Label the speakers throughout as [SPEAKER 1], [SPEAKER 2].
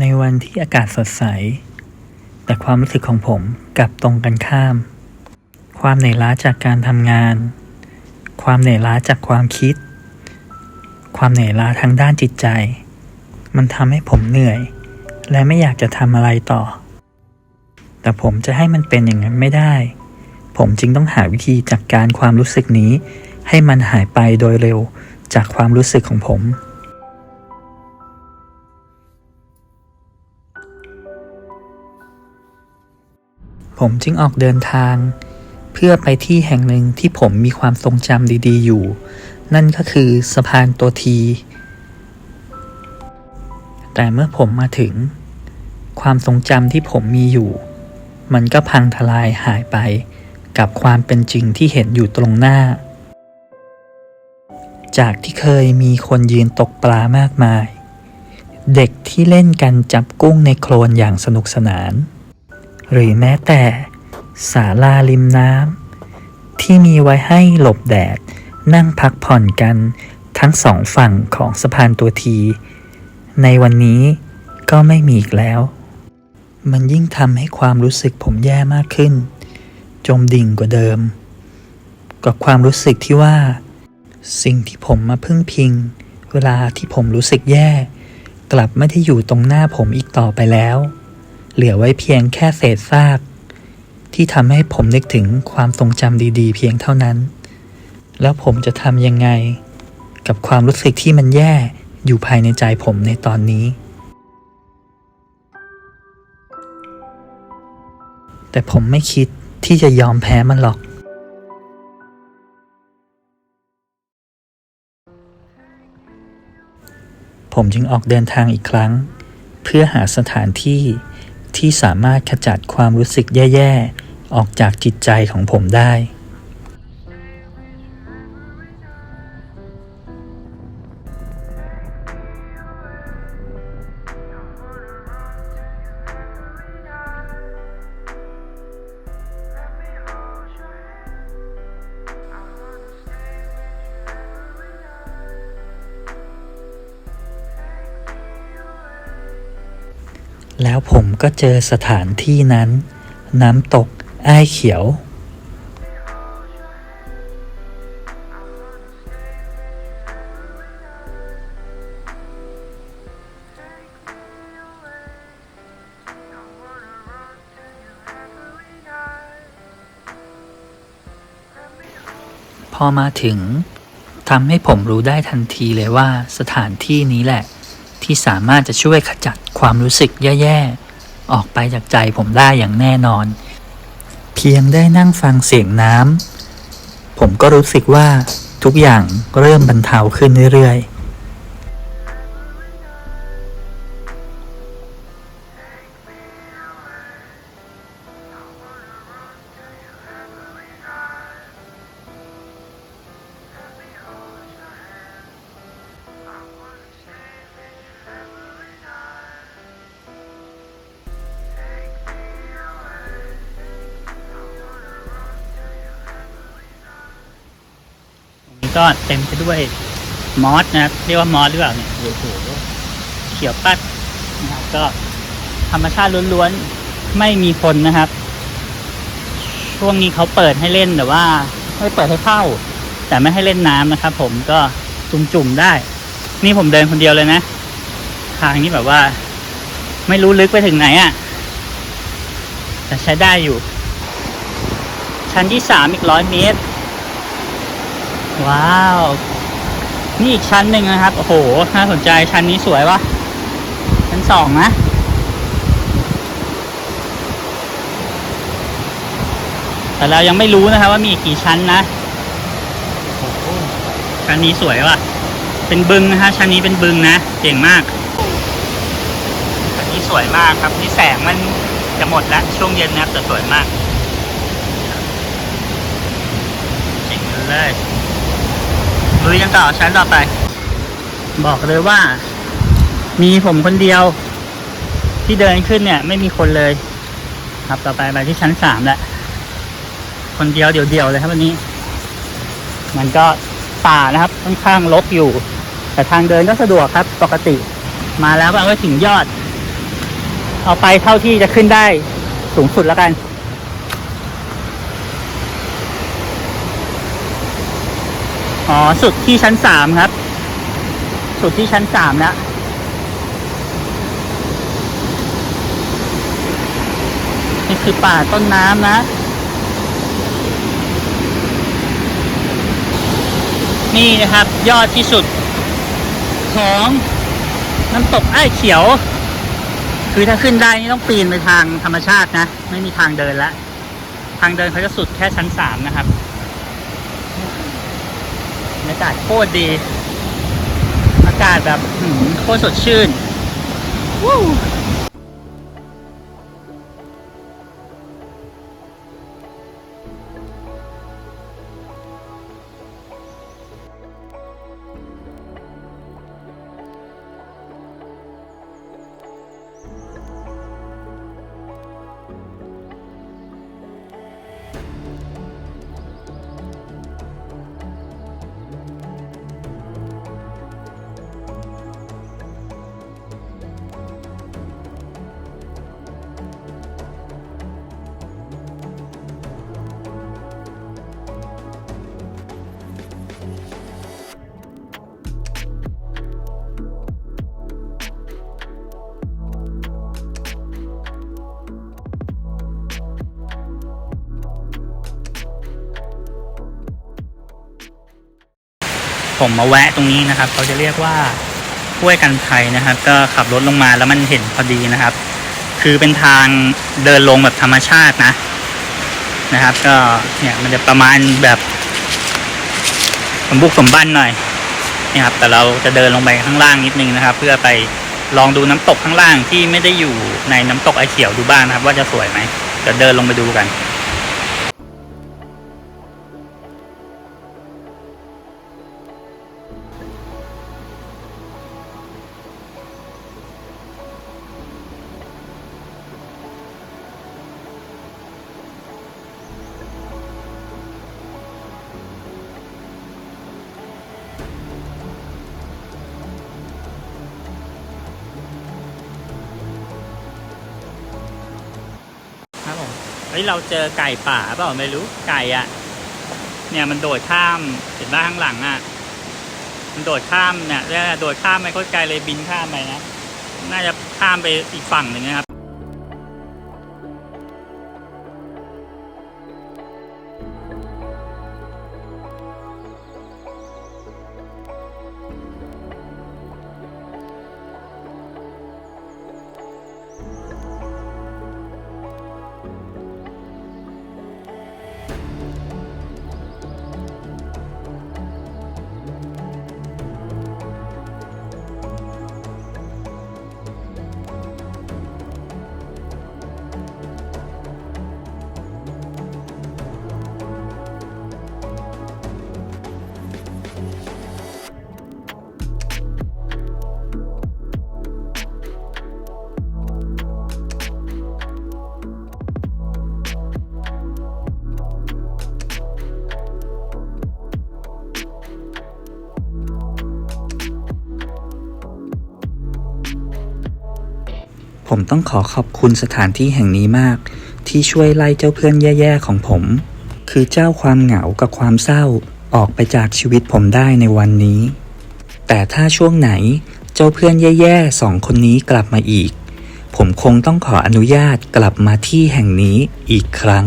[SPEAKER 1] ในวันที่อากาศสดใส แต่ความรู้สึกของผมกลับตรงกันข้าม ความเหนื่อยล้าจากการทำงาน ความเหนื่อยล้าจากความคิด ความเหนื่อยล้าทางด้านจิตใจ มันทำให้ผมเหนื่อย และไม่อยากจะทำอะไรต่อ แต่ผมจะให้มันเป็นอย่างนั้นไม่ได้ ผมจึงต้องหาวิธีจัดการความรู้สึกนี้ ให้มันหายไปโดยเร็วจากความรู้สึกของผม ผมจึงออกเดินทาง เพื่อไปที่แห่งหนึ่งที่ผมมีความทรงจำดีๆอยู่ นั่นก็คือสะพานตัวที แต่เมื่อผมมาถึง ความทรงจำที่ผมมีอยู่ มันก็พังทลายหายไปกับความเป็นจริงที่เห็นอยู่ตรงหน้า จากที่เคยมีคนยืนตกปลามากมาย เด็กที่เล่นกันจับกุ้งในโคลนอย่างสนุกสนาน หรือแม้แต่ศาลาริมน้ำที่มีไว้ให้หลบแดด นั่งพักผ่อนกันทั้งสองฝั่งของสะพานตัวที ในวันนี้ก็ไม่มีอีกแล้ว มันยิ่งทำให้ความรู้สึกผมแย่มากขึ้น จมดิ่งกว่าเดิม กับความรู้สึกที่ว่า สิ่งที่ผมมาพึ่งพิง เวลาที่ผมรู้สึกแย่ กลับไม่ได้อยู่ตรงหน้าผมอีกต่อไปแล้ว เหลือไว้เพียงแค่เศษซาก ที่ทำให้ผมนึกถึงความทรงจำดีๆ เพียงเท่านั้น แล้วผมจะทำยังไง กับความรู้สึกที่มันแย่อยู่ภายในใจผมในตอนนี้ แต่ผมไม่คิดที่จะยอมแพ้มันหรอกผมจึงออกเดินทางอีกครั้ง เพื่อหาสถานที่ ที่สามารถขจัดความรู้สึกแย่ ๆ ออกจากจิตใจของผมได้ แล้วผมก็เจอสถานที่นั้น น้ำตกอ้ายเขียว พอมาถึงทำให้ผมรู้ได้ทันทีเลยว่าสถานที่นี้แหละ ที่สามารถจะช่วยขจัดความรู้สึกแย่ๆ ออกไปจากใจผมได้อย่างแน่นอน เพียงได้นั่งฟังเสียงน้ำผมก็รู้สึกว่าทุกอย่างเริ่มบรรเทาขึ้นเรื่อยๆ
[SPEAKER 2] นี่ก็เต็มไปด้วยมอสนะครับเรียกว่ามอสหรือเปล่าเนี่ยโอ้โหเขียวปัดนะครับก็ธรรมชาติล้วนๆไม่มีคนนะครับ ช่วงนี้เขาเปิดให้เล่นแต่ว่าไม่เปิดให้เข้า แต่ไม่ให้เล่นน้ำนะครับ ผมก็จุ่มๆได้ นี่ผมเดินคนเดียวเลยนะ ทางนี้แบบว่า ไม่รู้ลึกไปถึงไหนอะ่ะแต่ใช้ได้อยู่ ชั้นที่สามอีกร้อยเมตร ว้าว นี่อีกชั้นหนึ่งนะครับ โอ้โห น่าสนใจชั้นนี้สวยวะชั้นสองนะแต่เรายังไม่รู้นะครับว่ามีอีกกี่ชั้นนะโอ้โหชั้นนี้สวยว่ะ เป็นบึงนะฮะชั้นนี้เป็นบึงนะเก่งมากชั้นนี้สวยมากครับนี่แสงมันจะหมดแล้วช่วงเย็นนะครับแต่สวยมากเจ๋งเลย ลุยกันต่อชั้นต่อไป บอกเลยว่า มีผมคนเดียว ที่เดินขึ้นเนี่ย ไม่มีคนเลย ครับต่อไปไปที่ชั้นสามแหล้วคนเดียวเดี่ยวๆเลยครับวันนี้ มันก็ป่านะครับค่อนข้างรกอยู่ แต่ทางเดินก็สะดวกครับ ปกติ มาแล้วก็ถึงยอด เอาไปเท่าที่จะขึ้นได้สูงสุดแล้วกัน อ๋อ สุดที่ชั้นสามครับ สุดที่ชั้นสามแล้วนี่คือป่าต้นน้ำนะ นี่นะครับ ยอดที่สุด ของน้ำตกไอ้เขียว คือถ้าขึ้นได้นี่ต้องปีนไปทางธรรมชาตินะ ไม่มีทางเดินละ ทางเดินเขาจะสุดแค่ชั้นสามนะครับ รยากาศโคตรดี อากาศแบบโคตรสดชื่น ผมมาแวะตรงนี้นะครับ เขาจะเรียกว่าห้วยกันไทยนะครับ ก็ขับรถลงมาแล้วมันเห็นพอดีนะครับ คือเป็นทางเดินลงแบบธรรมชาตินะนะครับ ก็เนี่ยมันจะประมาณแบบสมบุกสมบันหน่อยนี่ครับ แต่เราจะเดินลงไปข้างล่างนิดนึงนะครับ เพื่อไปลองดูน้ำตกข้างล่างที่ไม่ได้อยู่ในน้ำตกไอเขียวดูบ้างนะครับ ว่าจะสวยไหมเดี๋ยวเดินลงไปดูกัน เฮ้ยเราเจอไก่ป่าเปล่าไม่รู้ไก่อะเนี่ยมันโดดข้ามเห็นบ้านข้างหลังอะมันโดดข้ามเนี่ยเนี่ยโดดข้ามไปโคตรไกลเลยบินข้ามไปนะน่าจะข้ามไปอีกฝั่งหนึ่งนะครับ
[SPEAKER 1] ต้องขอขอบคุณสถานที่แห่งนี้มาก ที่ช่วยไล่เจ้าเพื่อนแย่ๆของผม คือเจ้าความเหงากับความเศร้าออกไปจากชีวิตผมได้ในวันนี้ แต่ถ้าช่วงไหนเจ้าเพื่อนแย่ๆสองคนนี้กลับมาอีก ผมคงต้องขออนุญาตกลับมาที่แห่งนี้อีกครั้ง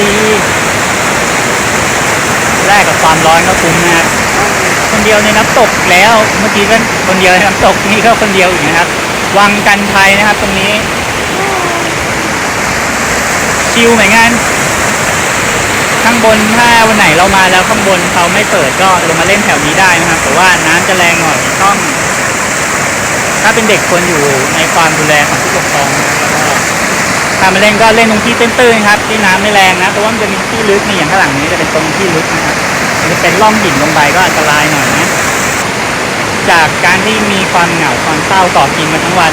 [SPEAKER 2] ดีแรกกับความร้อนก็คุ้มมากคนเดียวในน้ำตกแล้ว เมื่อกี้ก็คนเดียวในน้ำตกนี่ก็คนเดียวอีกนะครับ วังกันไทยนะครับ ตรงนี้ ชิลเหมือนกันข้างบนถ้าวันไหนเรามาแล้วข้างบนเขาไม่เปิดก็ลงมาเล่นแถวนี้ได้นะครับแต่ว่าน้ำจะแรงหน่อยต้อง ถ้าเป็นเด็กควรอยู่ในความดูแลของผู้ปกครองนะครับ ถ้ามาเล่นก็เล่นตรงที่ตื้นๆครับที่น้ำไม่แรงนะเพราะว่ามันจะมีที่ลึกนี่อย่างข้างหลังนี้จะเป็นตรงที่ลึกนะครับจะเป็นร่องหินลงไปก็อันตรายหน่อยนะจากการที่มีความเหงาความเศร้าต่อกินมาทั้งวัน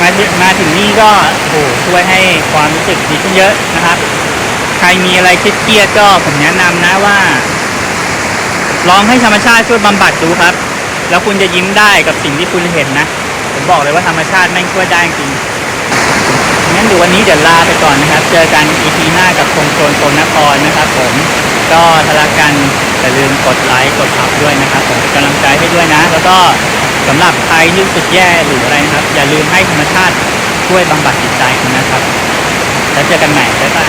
[SPEAKER 2] มาถึงมาถึงนี่ก็โอ้โช่วยให้ความรู้สึกดีขึ้นเยอะนะครับ ใครมีอะไรเครียดก็ผมแนะนำนะว่าลองให้ธรรมชาติช่วยบำบัดดูครับ แล้วคุณจะยิ้มได้กับสิ่งที่คุณเห็นนะ ผมบอกเลยว่าธรรมชาติแม่งช่วยได้จริง งั้นเดี๋ยววันนี้เดี๋ยวลาไปก่อนนะครับ เจอกัน EP หน้ากับคงโซนโซนนครนะครับผม ก็ทะลักกันอย่าลืมกดไลค์กดซับด้วยนะครับ ผมเป็นกำลังใจให้ด้วยนะ แล้วก็สำหรับใครที่รู้สึกแย่หรืออะไรนะครับ อย่าลืมให้ธรรมชาติช่วยบำบัดจิตใจคุณนะครับ แล้วเจอกันใหม่บ๊ายบาย